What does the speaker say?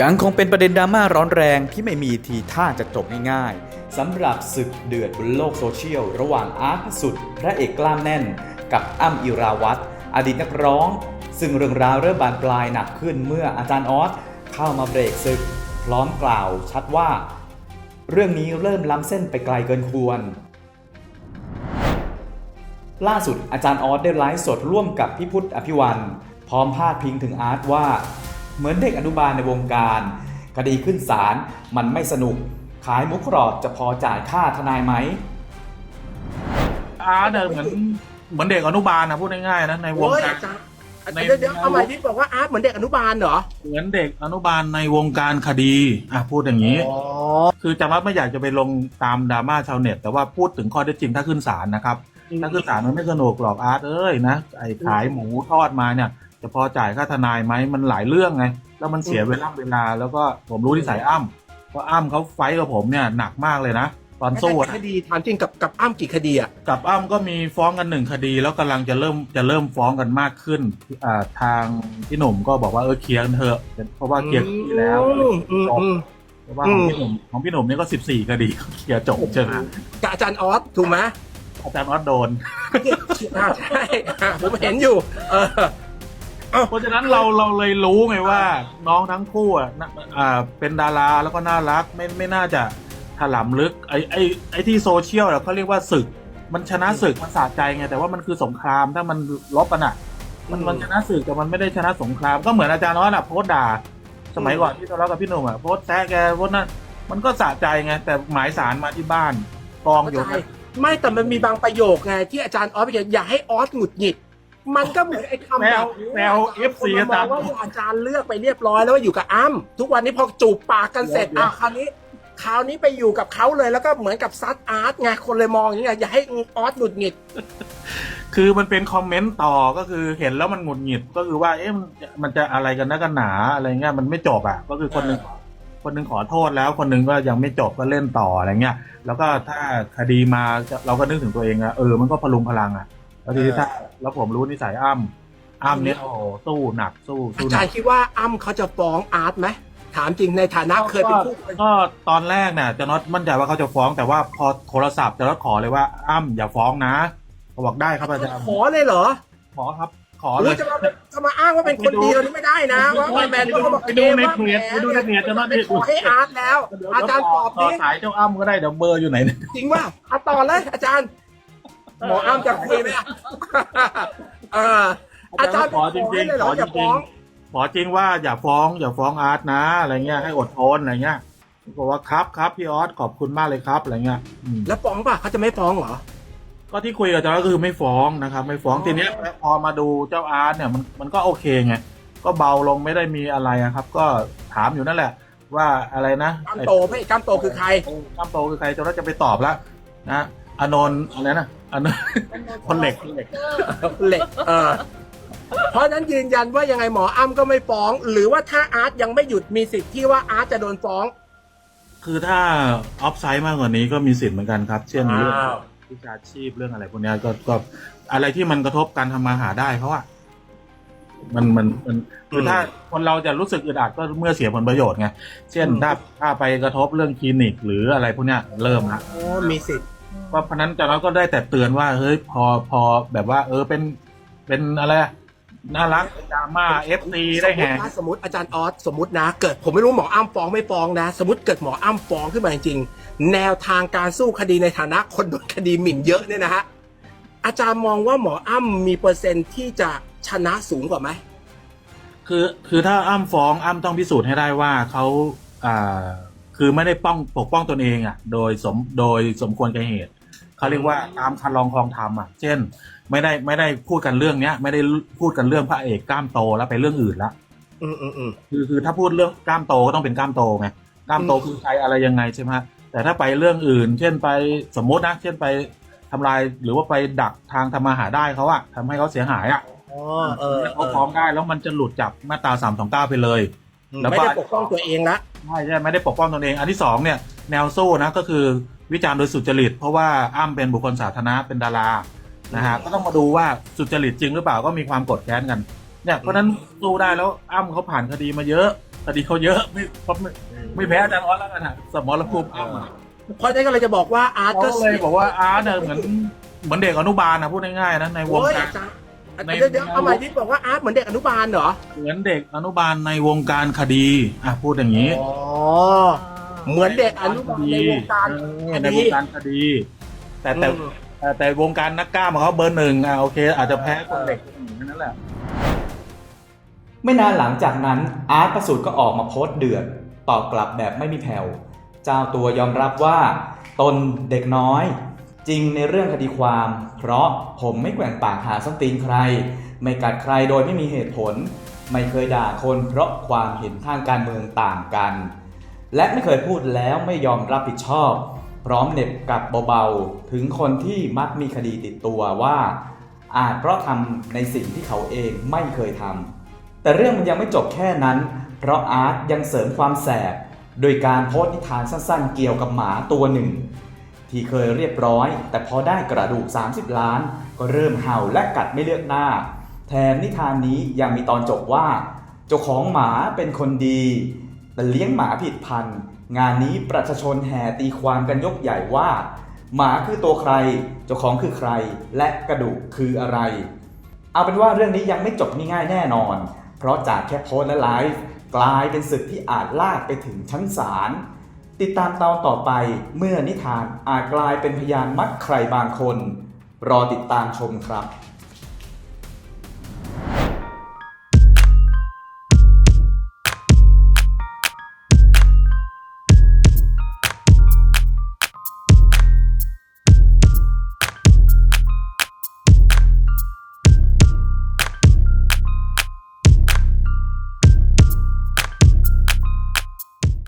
ยังคงเป็นประเด็นดราม่าร้อนแรงที่ไม่มีทีท่าจะจบง่ายๆสำหรับศึกเดือดบนโลกโซเชียล ระหว่างอาร์ตพระสุดพระเอกกล้ามแน่น กับอ้ำอิราวัตรอดีตนักร้อง ซึ่งเรื่องราวเริ่มบานปลายหนักขึ้นเมื่ออาจารย์ออสเข้ามาเบรกศึก พร้อมกล่าวชัดว่า เรื่องนี้เริ่มล้ำเส้นไปไกลเกินควร ล่าสุดอาจารย์ออสได้ไลฟ์สดร่วมกับพี่พุทธอภิวันพร้อมพาดพิงถึงอาร์ตว่า เหมือนเด็กอนุบาลในวงการ คดีขึ้นศาลมันไม่สนุก ขายหมุกกรอบจะพอจ่ายค่าทนายไหมอาร์ตเนี่ยเหมือนเหมือนเด็กอนุบาลนะพูดง่ายๆนะในวงโอ้ยการ อาจารย์ใน เดี๋ยวเดี๋ยวเอาใหม่ที่บอกว่าอาร์ตเหมือนเด็กอนุบาลเหรอเหมือนเด็กอนุบาลในวงการคดีอะพูดอย่างนี้ อ๋อคือจำว่าไม่อยากจะไปลงตามดราม่าชาวเน็ต แต่ว่าพูดถึงข้อเท็จจริงถ้าขึ้นศาลนะครับถ้าขึ้นศาลมันไม่สนุกหรอกอาร์ตเอ้ยนะไอ้ขายหมูทอดมาเนี่ย จะพอจ่ายค่าทนายไหมมันหลายเรื่องไง แล้วมันเสียเวลาเวลา แล้วก็ผมรู้ที่สายอ้ำเพราะอ้ำเขาไฟท์กับผมเนี่ยหนักมากเลยนะตอนสู้อะคดีถามจริงกับกับอ้ำกี่คดีอะกับอ้ำก็มีฟ้องกันหนึ่งคดี แล้วกำลังจะเริ่มจะเริ่มฟ้องกันมากขึ้นอ่าทางพี่หนุ่มก็บอกว่าเออเคลียร์กันเถอะเพราะว่าเคลียร์คดีแล้วอืมอืมอืมเพราะว่าของพี่หนุ่มของพี่หนุ่มนี่ก็สิบสี่คดีเคลียร์จบใช่ไหมกับอาจารย์ออสถูกไหมอาจารย์ออสโดนอ่าใช่อ่าผมเห็นอยู่ เออ เพราะฉะนั้นเราเราเลยรู้ไงว่า น้องทั้งคู่อะน่ะอ่าเป็นดาราแล้วก็น่ารักไม่ไม่น่าจะถลำลึกไอ้ไอ้ไอ้ที่โซเชียลเขาเรียกว่าศึก มันชนะศึกมันสะใจไงแต่ว่ามันคือสงครามถ้ามันลบกันอะมันมันชนะศึกแต่มันไม่ได้ชนะสงครามก็เหมือนอาจารย์น้อยน่ะโพสต์ด่า สมัยก่อนที่ทะเลาะกับพี่หนุ่มอะโพสต์แซะแกโพสต์นั่นมันก็สะใจไงแต่หมายสารมาที่บ้านกองอยู่เข้าใจไม่แต่มันมีบางประโยคไงที่อาจารย์ออสไปอย่าให้ออสหงุดหงิด มันก็เหมือนไอ้คำแนแบวบนี้แนวเอฟซีคนอามาจามรองย์ว่าอาจารย์เลือกไปเรียบร้อยแล้วว่าอยู่กับอ้ำทุกวันนี้พอจูบปากกันเสร็จเดี๋ยว อะคราวนี้คราวนี้ไปอยู่กับเขาเลยแล้วก็เหมือนกับซัดอาร์ตไงคนเลยมองอย่างเงี้ยอย่าให้ออสหงุดหงิด คือมันเป็นคอมเมนต์ต่อก็คือเห็นแล้วมันหงุดหงิดก็คือว่าเอ๊ะมันมันจะอะไรกันนักกันหนาอะไรเงี้ยมันไม่จบอะก็คือคนหนึงคนหนึงขอโทษแล้ว คนหนึงก็ยังไม่จบก็เล่นต่ออะไรเงี้ย แล้วก็ถ้าคดีมาเราก็นึกถึงตัวเองอะเออมันก็พลุงพลังอะ แล้วทีนี้ถ้าแล้วผมรู้นิสัยอ้ำอ้ำเนี่ยโอ้โหสู้หนักสู้อาสู้หจานัรกย์คิดว่าอ้ำเขาจะฟ้องอาร์ตไหมถามจริงในฐานะเคยเป็นคู่กรณีก็ตอนแรกเนี่ยจะน็อตมั่นใจว่าเขาจะฟ้องแต่ว่าพอโทรศัพท์จะน็อตขอเลยว่าอ้ำอย่าฟ้องนะเขาบอกได้ครับอาจารย์ขอเลยเหรอขอครับ ขอเลโอ้ยยจะมาจะมาอ้างว่าเป็นคนดีเรานี่ไม่ได้นะว่าแมนก็บอกไปดูในเพจไปดูในเพจจะมาไปขอให้อาร์ตแล้ว อาจารย์ตอบต่อดิสายเจ้าอ้ำก็ได้เดี๋ยวเบอร์อยู่ไหนเนี่ยจริงว่าเอาต่อเลยอาจารย์ หมออ้ำจะคุยไหมอะเอออาจารย์ขอจริงให้เลยๆเหขรออจอย่าริฟ้งองๆขอจริงว่าอย่าฟ้องอย่าฟ้องอาร์ตนะอะไรเงี้ยให้อดทนอะไรเงี้ยบอกว่าครับครับพี่ออสขอบคุณมากเลยครับอะไรเงี้ยอืมแล้วฟ้องป่ะเขาจะไม่ฟ้องเหรอก็ที่คุยกับอาจารย์ก็คือไม่ฟ้องนะครับ ไม่ฟ้องอ๋อทีเนี้ยพอมาดูเจ้าอาร์ตเนี่ยมันมันก็โอเคไงก็เบาลงไม่ได้มีอะไรอะครับ ก็ถามอยู่นั่นแหละ ว่าอะไรนะกล้ามโตพระเอกกล้ามโตคือใครกล้ามโตคือใครจะจะไปตอบละนะ อานนท์อะไรนะอานนท์คนเหล็กคนเหล็ก เหล็กเออเพราะฉะนั้นยืนยันว่ายังไงหมออ้ำก็ไม่ฟ้อง หรือว่าถ้าอาร์ตยังไม่หยุดมีสิทธิ์ที่ว่าอาร์ตจะโดนฟ้อง คือถ้าออฟไซด์มากกว่านี้ก็มีสิทธิ์เหมือนกันครับ เช่นเรื่องอ้าววิชาชีพเรื่องอะไรพวกเนี้ยก็ก็อะไรที่มันกระทบการทำมาหาได้เขาอะมันมันมันคือถ้าคนเราจะรู้สึกอึดอัดก็เมื่อเสียผลประโยชน์ไงเช่นถ้าถ้าไปกระทบเรื่องคลินิกหรืออะไรพวกเนี้ยเริ่มละโอ้มีสิทธิ์ ก็เพราะฉะนั้นจากนั้นก็ได้แต่เตือนว่าเฮ้ยพอพอแบบว่า เออเป็นเป็นอะไรอะน่ารักดราม่าเอฟซีได้แฮงสมมตินะสมมติอาจารย์ออสสมมตินะ เกิดผมไม่รู้หมออ้ำฟ้องไม่ฟ้องนะ สมมติเกิดหมออ้ำฟ้องขึ้นมาจริงๆแนวทางการสู้คดีในฐานะคนโดนคดีหมิ่นเยอะเนี่ยนะฮะอาจารย์มองว่าหมออ้ำมีเปอร์เซ็นต์ที่จะชนะสูงกว่าไหมคือคือถ้าอ้ำฟ้องอ้ำต้องพิสูจน์ให้ได้ว่าเขาอ่าคือไม่ได้ป้องปกป้องตนเองอะ โดยสมโดยสมควรแก่เหตุ เขาเรียกว่าตามคันลองคลองธรรมอะ เช่น ไม่ได้ไม่ได้พูดกันเรื่องเนี้ย ไม่ได้พูดกันเรื่องพระเอกกล้ามโตแล้วไปเรื่องอื่นละอืมอืมอืมคือคือถ้าพูดเรื่องกล้ามโตก็ต้องเป็นกล้ามโตไงกล้ามโตอืมคือใครอะไรยังไงใช่ไหมฮะแต่ถ้าไปเรื่องอื่น เช่นไปสมมตินะเช่นไปทำลายหรือว่าไปดักทางทำมาหาได้เขาอะทำให้เขาเสียหายอะอ๋อเออเอเขาอฟ้องได้แล้วมันจะหลุดจากมาตราสามสองเก้าไปเลยแล้วไม่ก็ได้ปกป้องตัวเองละใช่ใช่ไม่ได้ปกป้องตนเอง อันที่สองเนี่ยแนวสู้นะก็คือ วิจารณ์โดยสุจริต เพราะว่าอ้ำเป็นบุคคลสาธารณะเป็นดารานะฮะก็ต้องมาดูว่าสุจริตจริงหรือเปล่าก็มีความกดแค้นกันเนี่ยเพราะฉะนั้นสู้ได้แล้วอ้ำเขาผ่านคดีมาเยอะคดีเขาเยอะไม่เพราะไม่ไม่แพ้อาจารย์ออสแล้วกันอะสมรภูมิอ้ำอะเพราะฉะนั้นก็เลยจะบอกว่าอาร์ตก็เขาเลยบอกว่าอาร์ตเนี่ยเหมือนเหมือนเด็กอนุบาลนะพูดง่ายๆนะในวงโอ้ยการอาจารย์ในเดี๋ยวเดี๋ยวเอาใหม่ที่บอกว่าอาร์ตเหมือนเด็กอนุบาลเหรอเหมือนเด็กอนุบาลในวงการคดีอะพูดอย่างนี้อ๋อ เหมือนเด็กอนุบาลในวงการเออคในดีวงการคดี แต่แต่อืม แต่แต่วงการนักกล้ามของเขาเบอร์หนึ่งอะโอเค อาจจะแพ้คนเด็กแค่นั้นแหละ ไม่นานหลังจากนั้นอาร์ตประสูตรก็ออกมาโพสต์เดือดตอบกลับแบบไม่มีแผ่วเจ้าตัวยอมรับว่า ตนเด็กน้อย จริงในเรื่องคดีความ เพราะผมไม่แกว่งปากหาส้นตีนใคร ไม่กัดใครโดยไม่มีเหตุผล ไม่เคยด่าคนเพราะความเห็นทางการเมืองต่างกัน และไม่เคยพูดแล้วไม่ยอมรับผิดชอบ พร้อมเน็บกับเบาๆ ถึงคนที่มักมีคดีติดตัวว่า อาจเพราะทำในสิ่งที่เขาเองไม่เคยทำแต่เรื่องมันยังไม่จบแค่นั้น เพราะอาร์ตยังเสริมความแสบ โดยการโพสต์นิทานสั้นๆ เกี่ยวกับหมาตัวหนึ่ง ที่เคยเรียบร้อย แต่พอได้กระดูก 30 ล้าน ก็เริ่มเห่าและกัดไม่เลือกหน้า แถมนิทานนี้ยังมีตอนจบว่า เจ้าของหมาเป็นคนดี แต่เลี้ยงหมาผิดพันธุ์งานนี้ประชาชนแห่ตีความกันยกใหญ่ว่า หมาคือตัวใคร เจ้าของคือใคร และกระดูกคืออะไร เอาเป็นว่าเรื่องนี้ยังไม่จบง่ายๆแน่นอน เพราะจากแค่โพสและไลฟ์กลายเป็นศึกที่อาจลากไปถึงชั้นศาลติดตามตอนต่อไปเมื่อนิทานอาจกลายเป็นพยานมัดใครบางคน รอติดตามชมครับ